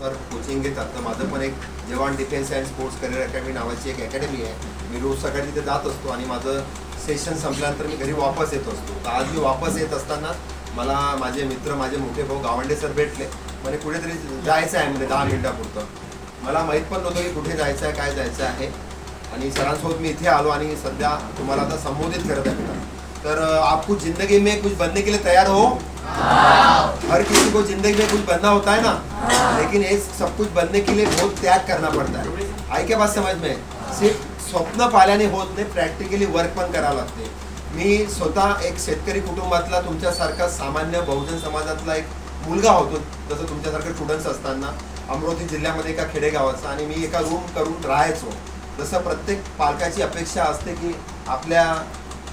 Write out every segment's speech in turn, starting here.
Sir coaching घेतात तर माझं पण एक Jawan defence and sports career academy नावाची एक अकॅडमी आहे. मी रोज सकाळी तिथे जात असतो आणि माझं सेशन संपल्यानंतर मी घरी वापस येत असतो. तर आज मी वापस येत असताना मला माझे मित्र माझे मोठे भाऊ गावंडे सर भेटले. म्हणजे कुठेतरी जायचं आहे म्हणजे दहा मिनिटापुरतं. मला माहीत पण नव्हतं की कुठे जायचं आहे काय जायचं आहे. आणि सरांसोबत मी इथे आलो आणि सध्या तुम्हाला आता संबोधित करत आहे. तर अ, जिंदगी में कुछ बनने के लिए तयार हो? हर किसी को जिंदगी में कुछ बनना होता है ना लेकिन ये सब कुछ बनने के लिए बहुत त्याग करना पड़ता है। आई क्या बात समझ में? सिर्फ स्वप्न पाल्याने होत नाही प्रॅक्टिकली वर्क पण करावं लागते. मी स्वतः एक शेतकरी कुटुंबातला तुमच्यासारखा सामान्य बहुजन समाजातला एक मुलगा होतो जसं तुमच्यासारखे स्टुडंट्स असताना अमरावती जिल्ह्यामध्ये एका खेडेगावाचा आणि मी एका रूम करून राहायचो. जसं प्रत्येक पालकाची अपेक्षा असते की आपल्या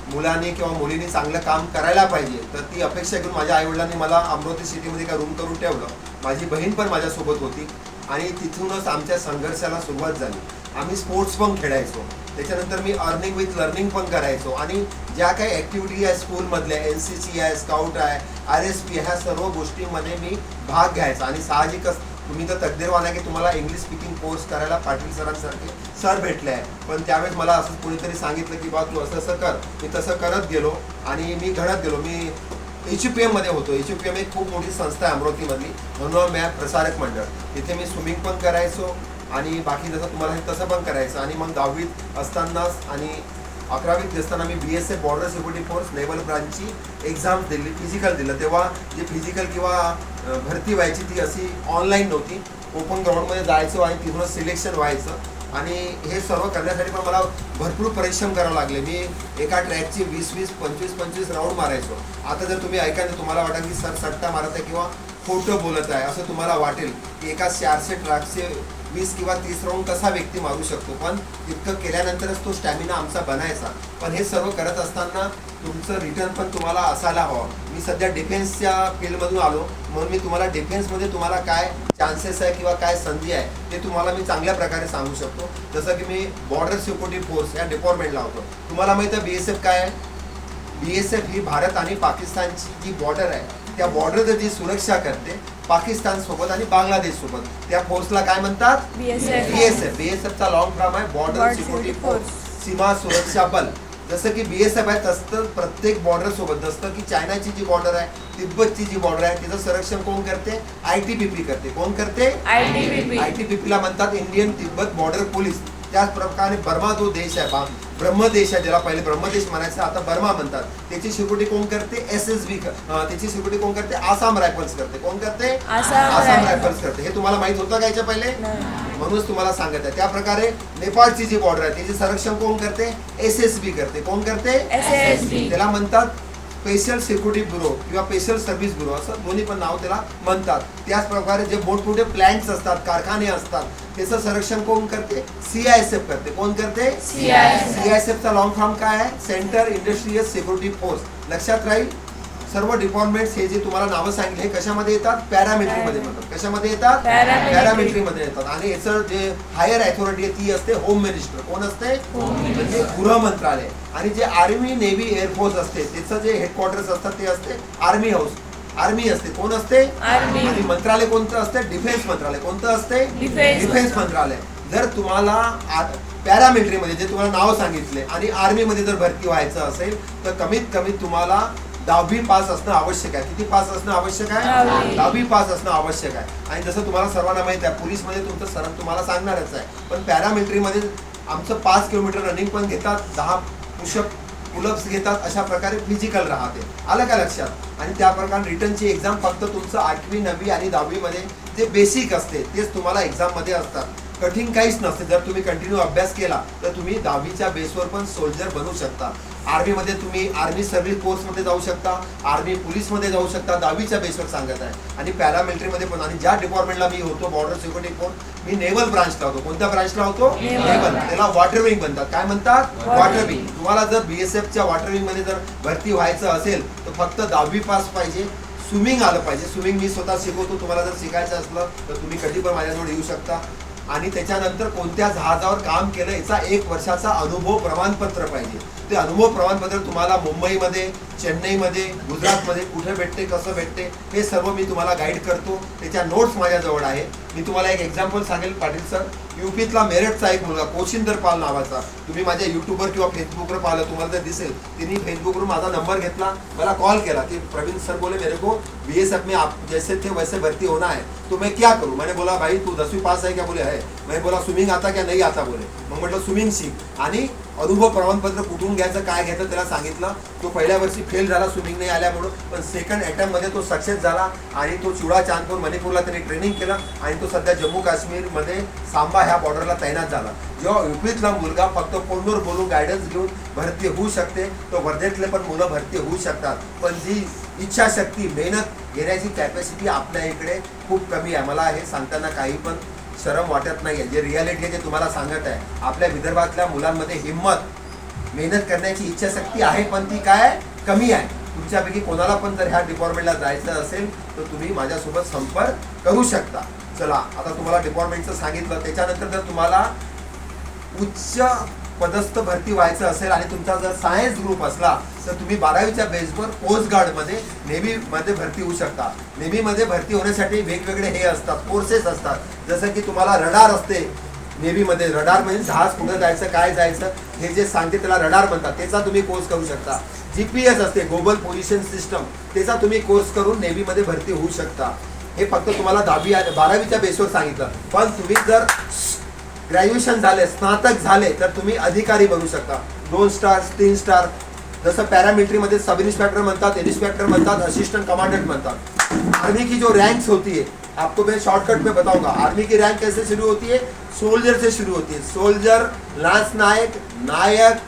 मुलाने किंवा मुलीने चांगलं काम करायला पाहिजे तर ती अपेक्षा घेऊन माझ्या आईवडिलांनी मला अमरावती सिटीमध्ये एका रूम करून ठेवलं. माझी बहीण पण माझ्यासोबत होती आणि तिथूनच आमच्या संघर्षाला सुरुवात झाली. आम्ही स्पोर्ट्स पण खेळायचो. त्याच्यानंतर मी अर्निंग विथ लर्निंग पण करायचो आणि ज्या काही ॲक्टिव्हिटी आहे स्कूलमधल्या एन सी सी आहे स्काउट आहे आर एस पी ह्या सर्व गोष्टींमध्ये मी भाग घ्यायचा आणि साहजिकच तुम्ही तर तकदीरवान आहे की तुम्हाला इंग्लिश स्पीकिंग कोर्स करायला पाटील सरांसारखे सर भेटले आहे पण त्यावेळेस मला असं कोणीतरी सांगितलं की बा तू असं असं कर. मी तसं करत गेलो आणि मी घडत गेलो. मी एच यू पी एममध्ये होतो. एच यू पी एम एक खूप मोठी संस्था आहे अमरावतीमधली. म्हणून मॅ प्रसारक मंडळ. तिथे मी स्विमिंग पण करायचो आणि बाकी जसं तुम्हाला हे तसं पण करायचं. आणि मग दहावीत असतानाच आणि अकरावीत असताना मी B S F border security force level ब्रांचची exam दिली फिजिकल दिलं. तेव्हा जे फिजिकल किंवा भरती व्हायची ती अशी ऑनलाईन नव्हती. ओपन ग्राउंडमध्ये जायचं आणि तिथूनच सिलेक्शन व्हायचं. आणि हे सर्व करण्यासाठी पण मला भरपूर परिश्रम करावे लागले. मी एका ट्रॅकची वीस वीस पंचवीस पंचवीस राऊंड मारायचो. आता जर तुम्ही ऐकाल तर तुम्हाला वाटेल की सर सट्टा मारत आहे किंवा खोटं बोलत आहे असं तुम्हाला वाटेल की एका चारशे ट्रॅकचे वीस किंवा तीस राऊंड कसा व्यक्ती मारू शकतो. पण इतकं केल्यानंतरच तो स्टॅमिना आमचा बनायचा. पण हे सर्व करत असताना तुमचं रिटर्न पण तुम्हाला असायला हवं. मी सध्या डिफेन्सच्या फील्डमधून आलो. म्हणून मी तुम्हाला डिफेन्समध्ये तुम्हाला काय चान्सेस आहे किंवा काय संधी आहे ते तुम्हाला मी चांगल्या प्रकारे सांगू शकतो. जसं की मी बॉर्डर सिक्युरिटी फोर्स या डिपार्टमेंटला होतो. तुम्हाला माहिती आहे बी एस एफ काय आहे? बी एस एफ ही भारत आणि पाकिस्तानची जी बॉर्डर आहे त्या बॉर्डरची जी सुरक्षा करते पाकिस्तान सोबत आणि बांगलादेश सोबत त्या फोर्सला काय म्हणतात. बीएसएफ बीएसएफ चा लॉंग फॉर्म आहे बॉर्डर सिक्युरिटी फोर्स सीमा सुरक्षा बल. जसं की बीएसएफ आहे तसं प्रत्येक बॉर्डर सोबत जसं की चायनाची जी बॉर्डर आहे तिब्बतची जी बॉर्डर आहे तिचं संरक्षण कोण करते? आय टी बी पी करते. कोण करते? ITBP. आय टी बी पीला म्हणतात इंडियन तिब्बत बॉर्डर पोलीस त्याच प्रकारे बर्मा जो देश आहे ब्रह्मदेश आहे ज्याला पहिले ब्रह्मदेश म्हणायचं आता बर्मा म्हणतात. त्याची सिक्युरिटी कोण करते? एस एस बी त्याची सिक्युरिटी कोण करते? आसाम रायफल्स करते. कोण करते? आसाम आसाम रायफल्स. करते. हे तुम्हाला माहीत होतं का याच्या पहिले. म्हणूनच तुम्हाला सांगत आहे. त्या प्रकारे नेपाळची जी बॉर्डर आहे त्याचे संरक्षण कोण करते? एस एस बी करते. कोण करते. त्याला म्हणतात स्पेशल सिक्युरिटी ब्युरो किंवा स्पेशल सर्व्हिस ब्युरो असं दोन्ही पण नाव त्याला म्हणतात. त्याच प्रकारे जे मोठमोठे प्लॅन्ट्स असतात कारखाने असतात त्याचं संरक्षण कोण करते? सीआयएसएफ करते. कोण करते? CISF. सीआयएसएफ चा लॉंग फॉर्म काय आहे? सेंटर इंडस्ट्रियल सिक्युरिटी फोर्स लक्षात राहील? सर्व डिपार्टमेंट्स हे जे तुम्हाला नावं सांगितले हे कशामध्ये येतात? पॅरामिलिटरी मध्ये म्हणतात कशामध्ये येतात? Paramilitary. पॅरामिलिटरी मध्ये येतात. आणि याचं जे हायर अथॉरिटी आहे ती असते होम मिनिस्टर कोण असते? म्हणजे गृह मंत्रालय. आणि जे आर्मी नेव्ही एअरफोर्स असते त्याचं जे हेडक्वार्टर्स असतात ते असते आर्मी हाऊस आर्मी असते. कोण असते. आणि मंत्रालय कोणतं असते? डिफेन्स मंत्रालय. कोणतं असते? डिफेन्स मंत्रालय. जर तुम्हाला पॅरामिलिटरी मध्ये जे तुम्हाला नाव सांगितले आणि आर्मी मध्ये जर भरती व्हायचं असेल तर कमीत कमी तुम्हाला दहावी पास असणं आवश्यक आहे. किती पास असणं आवश्यक आहे? दहावी. पास असणं आवश्यक आहे. आणि जसं तुम्हाला सर्वांना माहिती आहे पोलीसमध्ये तुमचं सर तुम्हाला सांगणारच आहे. पण पॅरामिलिटरीमध्ये आमचं पाच किलोमीटर रनिंग पण घेतात दहा पुशअप पुलअप्स घेतात अशा प्रकारे फिजिकल राहते. आलं का लक्षात? आणि त्या प्रकारे रिटर्नची एक्झाम फक्त तुमचं आठवी नववी आणि दहावीमध्ये जे बेसिक असते तेच तुम्हाला एक्झाममध्ये असतात. कठीण काहीच नसते. जर तुम्ही कंटिन्यू अभ्यास केला तर तुम्ही दहावीच्या बेसवर पण सोल्जर बनू शकता. आर्मीमध्ये तुम्ही आर्मी सर्व्हिस कोर्समध्ये जाऊ शकता. आर्मी पोलीसमध्ये जाऊ शकता. दहावीच्या बेसवर सांगत आहे. आणि पॅरामिलिटरीमध्ये पण. आणि ज्या डिपार्टमेंटला मी होतो बॉर्डर सिक्युरिटी फोर्स मी नेव्हल ब्रांचला होतो. कोणत्या ब्रांचला होतो. नेव्हल त्याला वॉटर विंग म्हणतात. काय म्हणतात? वॉटर. विंग तुम्हाला जर बीएसएफच्या वॉटर विंगमध्ये जर भरती व्हायचं असेल तर फक्त दहावी पास पाहिजे. स्विमिंग आलं पाहिजे. स्विमिंग मी स्वतः शिकवतो. तुम्हाला जर शिकायचं असलं तर तुम्ही कधी पण माझ्याजवळ येऊ शकता. आणि त्याच्यानंतर कोणत्या जहाजावर काम केलं याचा एक वर्षाचा अनुभव प्रमाणपत्र पाहिजे. ते अनुभव प्रमाणपत्र तुम्हाला मुंबईमध्ये चेन्नईमध्ये गुजरातमध्ये कुठे भेटते कसं भेटते हे सर्व मी तुम्हाला गाईड करतो. त्याच्या नोट्स माझ्याजवळ आहे. मी तुम्हाला एक एक्झाम्पल सांगेल पाटील सर युपीतला मेरठचा एक मुलगा कोशिंदर पाल नावाचा. तुम्ही माझ्या युट्यूबवर किंवा फेसबुकवर पाहिलं तुम्हाला जर दिसेल. त्यांनी फेसबुकवरून माझा नंबर घेतला. मला कॉल केला. की प्रवीण सर बोले मेरे को बी एस एफ में आप जैसे थे वैसे भर्ती होना है. तो मैं क्या करू? मैंने बोला भाई तू दसवीं पास आहे क्या बोले है. मैं बोला स्विमिंग आता क्या? नहीं आता बोले. मग म्हटलं स्विमिंग सीख. आणि अनुभव प्रमाणपत्र कुठून घ्यायचं काय घ्यायचं त्याला सांगितलं. तो पहिल्या वर्षी फेल झाला स्विमिंग नाही आल्यामुळं पण सेकंड अटॅम्प्टमध्ये तो सक्सेस झाला आणि तो चिवडा चांदपूर मणिपूरला त्यांनी ट्रेनिंग केलं आणि तो सध्या जम्मू काश्मीरमध्ये सांबा ह्या बॉर्डरला तैनात झाला. जेव्हा विपरीतला मुलगा फक्त फोनवर बोलून गायडन्स घेऊन भरती होऊ शकते तो वर्धेतले पण मुलं भरती होऊ शकतात. पण जी इच्छाशक्ती मेहनत घेण्याची कॅपॅसिटी आपल्या इकडे खूप कमी आहे. मला हे सांगताना काही पण शरम वाटत नाही आहे जे रियालिटी आहे ते तुम्हाला सांगत आहे. आपल्या विदर्भातल्या मुलांमध्ये हिंमत मेहनत करण्याची इच्छाशक्ती आहे पण ती काय? कमी आहे. तुमच्यापैकी कोणाला पण जर ह्या डिपार्टमेंटला जायचं असेल तर तुम्ही माझ्यासोबत संपर्क करू शकता. चला आता तुम्हाला डिपार्टमेंटचं सांगितलं. त्याच्यानंतर जर तुम्हाला उच्च पदस्थ भरती व्हायचं असेल आणि तुमचा जर सायन्स ग्रुप असला तर तुम्ही बारावीच्या बेसवर कोस्ट गार्डमध्ये नेव्हीमध्ये भरती होऊ शकता. नेव्हीमध्ये भरती होण्यासाठी वेगवेगळे हे असतात कोर्सेस असतात. जसं की तुम्हाला रडार असते नेव्हीमध्ये रडार म्हणजे जहाज कुठं जायचं काय जायचं हे जे सांगते त्याला रडार म्हणतात. त्याचा तुम्ही कोर्स करू शकता. जी पी एस असते ग्लोबल पोझिशन सिस्टम त्याचा तुम्ही कोर्स करून नेव्हीमध्ये भरती होऊ शकता. हे फक्त तुम्हाला दहावी बारावीच्या बेसवर सांगितलं. पण तुम्ही जर ग्रॅज्युएशन झाले स्नातक झाले तर तुम्ही अधिकारी बनू शकता. दोन स्टार तीन स्टार जसं पॅरामिलिटरीमध्ये सब इंस्पेक्टर म्हणतात इन्स्पेक्टर म्हणतात असिस्टेंट कमांडेंट म्हणतात. आर्मी की जो रैंक्स होती है आपको मैं शॉर्टकट में बताऊंगा. आर्मी की रैंक कैसे शुरू होती है? सोल्जर से शुरू होती है. सोल्जर लांस नायक नायक